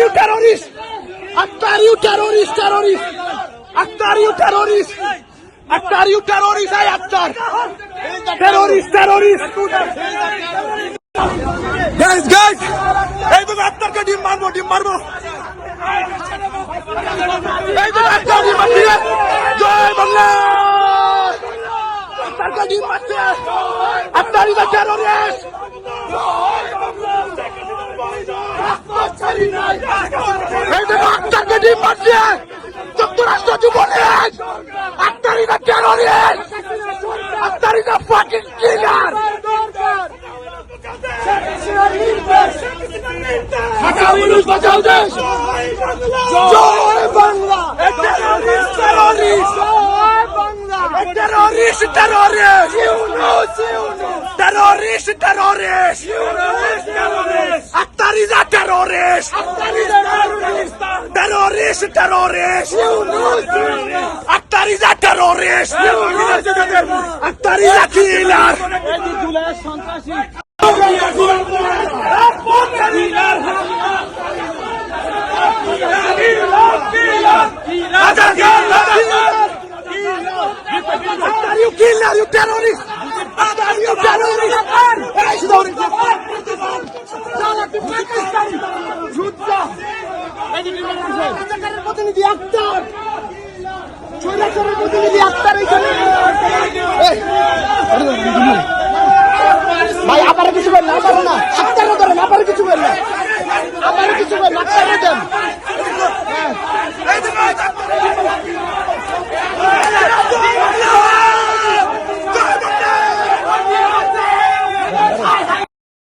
you terrorist! Akhtar, you terrorist, terrorist! Akhtar, you terrorist! Akhtar, you terrorist, hey Akhtar! Terrorist, terrorist! Guys, guys! এই তো আত্মারকে ডিম মারবো ডিম মারবো এই তো আত্মার ডিম মারছি। জয় বাংলা আত্মারকে ডিম মারছে আত্মার ইজ টেরোরিস্ট এই তো আত্মারকে ডিম মারছে যুক্তরাষ্ট্র যুবলীগ আত্মার ইজ টেরোরিস্ট আত্মার is fucking killer Dhaka police বাঁচাও দেশ। জয় Bangla. Terrorist terrorist terrorist terrorist terrorist terrorist Akhtar terrorist a terrorist Akhtar is a killer After you killer, you terrorist! After you terrorist! Hey, প্রতিনিধি আক্তার।